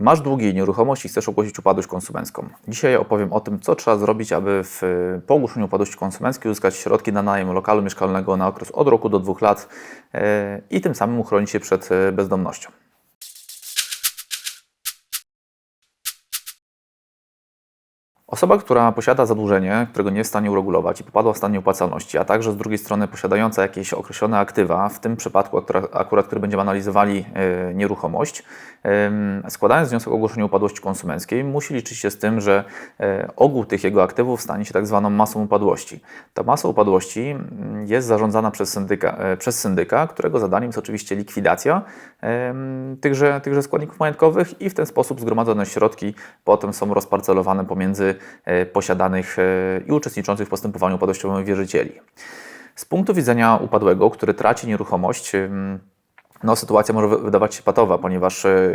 Masz długi nieruchomość i chcesz ogłosić upadłość konsumencką. Dzisiaj opowiem o tym, co trzeba zrobić, aby w, po ogłoszeniu upadłości konsumenckiej uzyskać środki na najem lokalu mieszkalnego na okres od roku do dwóch lat e, i tym samym uchronić się przed e, bezdomnością. Osoba, która posiada zadłużenie, którego nie jest w stanie uregulować i popadła w stan nieopłacalności, a także z drugiej strony posiadająca jakieś określone aktywa, w tym przypadku akurat, akurat który będziemy analizowali e, nieruchomość, składając wniosek o ogłoszenie upadłości konsumenckiej, musi liczyć się z tym, że e, ogół tych jego aktywów stanie się tak zwaną masą upadłości. Ta masa upadłości mm, jest zarządzana przez syndyka, e, przez syndyka którego zadaniem jest oczywiście likwidacja tychże, tychże składników majątkowych i w ten sposób zgromadzone środki potem są rozparcelowane pomiędzy posiadanych e, i uczestniczących w postępowaniu upadłościowym wierzycieli. Z punktu widzenia upadłego, który traci nieruchomość, no, sytuacja może wy- wydawać się patowa, ponieważ e,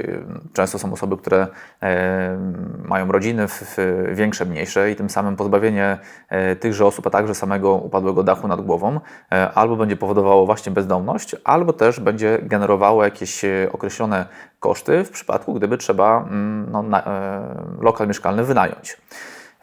często są osoby, które e, mają rodziny większe, mniejsze i tym samym pozbawienie e, tychże osób, a także samego upadłego dachu nad głową e, albo będzie powodowało właśnie bezdomność, albo też będzie generowało jakieś e, określone koszty w przypadku, gdyby trzeba mm, no, e, lokal mieszkalny wynająć.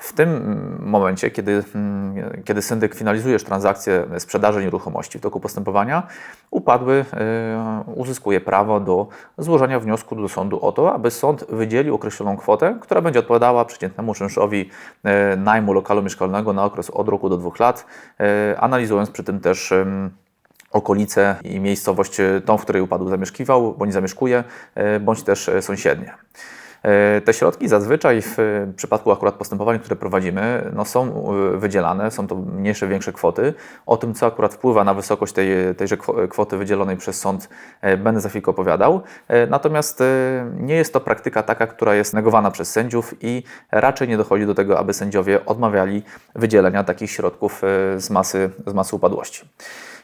W tym momencie, kiedy, mm, kiedy syndyk finalizuje już transakcję sprzedaży nieruchomości w toku postępowania, upadły e, uzyskuje prawo do złożenia wniosku do sądu o to, aby sąd wydzielił określoną kwotę, która będzie odpowiadała przeciętnemu czynszowi e, najmu lokalu mieszkalnego na okres od roku do dwóch lat, e, analizując przy tym też okolice i miejscowość, tą, w której upadł zamieszkiwał, bądź zamieszkuje, bądź też sąsiednie. E, Te środki zazwyczaj w e, przypadku akurat postępowań, które prowadzimy, no są e, wydzielane, są to mniejsze, większe kwoty. O tym, co akurat wpływa na wysokość tej, tejże kwo- kwoty wydzielonej przez sąd, będę za chwilkę opowiadał. Natomiast nie jest to praktyka taka, która jest negowana przez sędziów i raczej nie dochodzi do tego, aby sędziowie odmawiali wydzielenia takich środków z masy, z masy upadłości.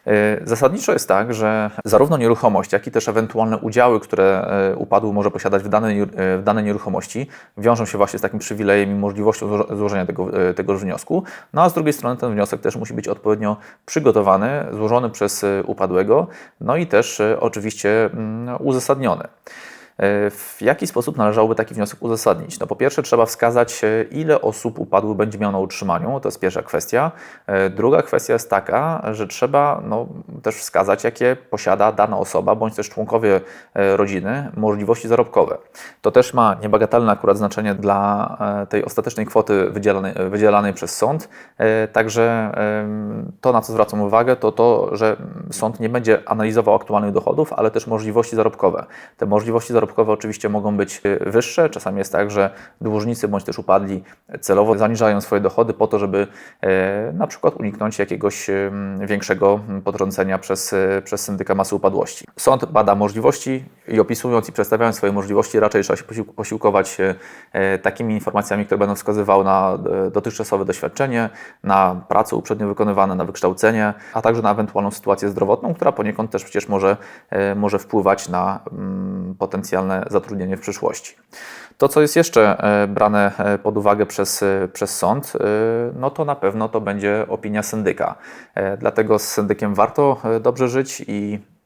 E, Zasadniczo jest tak, że zarówno nieruchomość, jak i też ewentualne udziały, które e, upadły może posiadać w danej, w danej nieruchomości, wiążą się właśnie z takim przywilejem i możliwością zło- złożenia tego, tegoż wniosku. No a z drugiej strony ten wniosek też musi być odpowiednio przygotowany, złożony przez upadłego, no i też oczywiście mm, uzasadniony. E, W jaki sposób należałoby taki wniosek uzasadnić? No po pierwsze trzeba wskazać, e, ile osób upadły będzie miał na utrzymaniu, to jest pierwsza kwestia. E, Druga kwestia jest taka, że trzeba no, też wskazać, jakie posiada dana osoba, bądź też członkowie rodziny możliwości zarobkowe. To też ma niebagatelne akurat znaczenie dla tej ostatecznej kwoty wydzielanej, wydzielanej przez sąd. Także to, na co zwracam uwagę, to to, że sąd nie będzie analizował aktualnych dochodów, ale też możliwości zarobkowe. Te możliwości zarobkowe oczywiście mogą być e, wyższe. Czasami jest tak, że dłużnicy bądź też upadli celowo zaniżają swoje dochody po to, żeby e, na przykład uniknąć jakiegoś em, większego potrącenia przez, e, przez syndyka masy upadłości. Sąd bada możliwości i opisując i przedstawiając swoje możliwości, raczej trzeba się posił- posiłkować się e, takimi informacjami, które będą wskazywały na e, dotychczasowe doświadczenie, na prace uprzednio wykonywane, na wykształcenie, a także na ewentualną sytuację zdrowotną, która poniekąd też przecież może, e, może wpływać na mm, potencjalne zatrudnienie w przyszłości. To, co jest jeszcze e, brane e, pod uwagę przez, e, przez sąd, e, no to na pewno to będzie opinia syndyka. E, Dlatego z syndykiem warto e, dobrze żyć i E,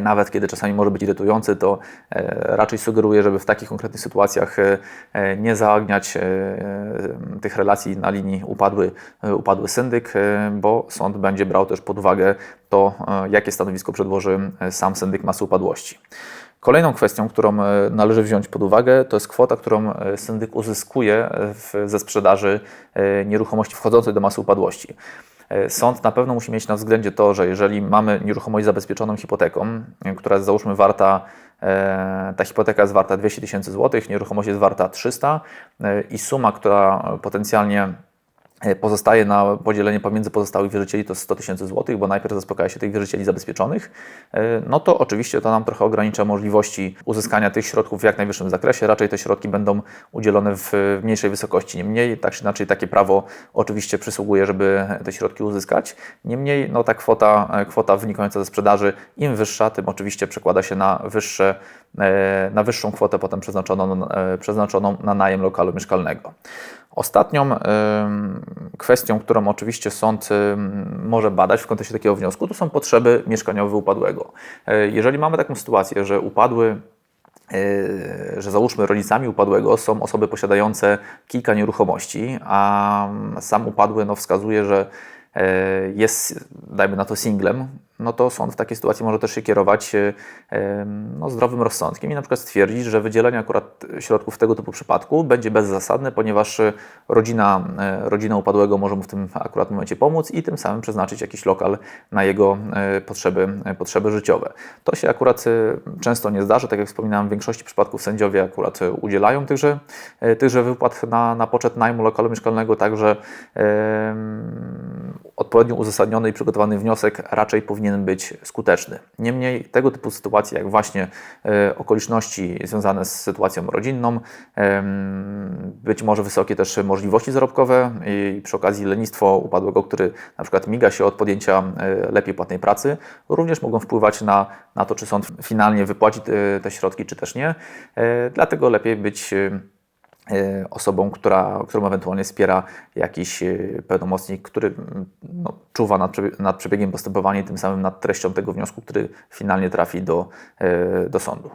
nawet kiedy czasami może być irytujący, to e, raczej sugeruję, żeby w takich konkretnych sytuacjach e, e, nie zaogniać e, e, tych relacji na linii upadły, e, upadły syndyk, e, bo sąd będzie brał też pod uwagę to, e, jakie stanowisko przedłoży e, sam syndyk masy upadłości. Kolejną kwestią, którą e, należy wziąć pod uwagę, to jest kwota, którą e, syndyk uzyskuje e, w, ze sprzedaży e, nieruchomości wchodzącej do masy upadłości. E, Sąd na pewno musi mieć na względzie to, że jeżeli mamy nieruchomość zabezpieczoną hipoteką, e, która jest załóżmy warta, e, ta hipoteka jest warta 200 tysięcy złotych, nieruchomość jest warta 300 e, i suma, która potencjalnie pozostaje na podzielenie pomiędzy pozostałych wierzycieli to 100 tysięcy złotych, bo najpierw zaspokaja się tych wierzycieli zabezpieczonych, e, no to oczywiście to nam trochę ogranicza możliwości uzyskania tych środków w jak najwyższym zakresie. Raczej te środki będą udzielone w mniejszej wysokości. Niemniej, tak czy inaczej, takie prawo oczywiście przysługuje, żeby te środki uzyskać. Niemniej, no ta kwota, e, kwota wynikająca ze sprzedaży, im wyższa, tym oczywiście przekłada się na, wyższe, e, na wyższą kwotę potem przeznaczoną, e, przeznaczoną na najem lokalu mieszkalnego. Ostatnią kwestią, którą oczywiście sąd może badać w kontekście takiego wniosku, to są potrzeby mieszkaniowe upadłego. E, Jeżeli mamy taką sytuację, że upadły Yy, że załóżmy rodzicami upadłego są osoby posiadające kilka nieruchomości, a sam upadły no, wskazuje, że yy, jest, dajmy na to, singlem, no to sąd w takiej sytuacji może też się kierować yy, no, zdrowym rozsądkiem i na przykład stwierdzić, że wydzielenie akurat środków w tego typu przypadku będzie bezzasadne, ponieważ rodzina, rodzina upadłego może mu w tym akurat momencie pomóc i tym samym przeznaczyć jakiś lokal na jego potrzeby, potrzeby życiowe. To się akurat często nie zdarzy, tak jak wspominałem, w większości przypadków sędziowie akurat udzielają tychże, tychże wypłat na, na poczet najmu lokalu mieszkalnego, także odpowiednio uzasadniony i przygotowany wniosek raczej powinien być skuteczny. Niemniej tego typu sytuacje, jak właśnie e, okoliczności związane z sytuacją rodzinną, być może wysokie też możliwości zarobkowe i przy okazji lenistwo upadłego, który na przykład miga się od podjęcia e, lepiej płatnej pracy, również mogą wpływać na, na to, czy sąd finalnie wypłaci te, te środki, czy też nie. E, dlatego lepiej być osobą, która, którą ewentualnie wspiera jakiś pełnomocnik, który no, czuwa nad, nad przebiegiem postępowania i tym samym nad treścią tego wniosku, który finalnie trafi do, do sądu.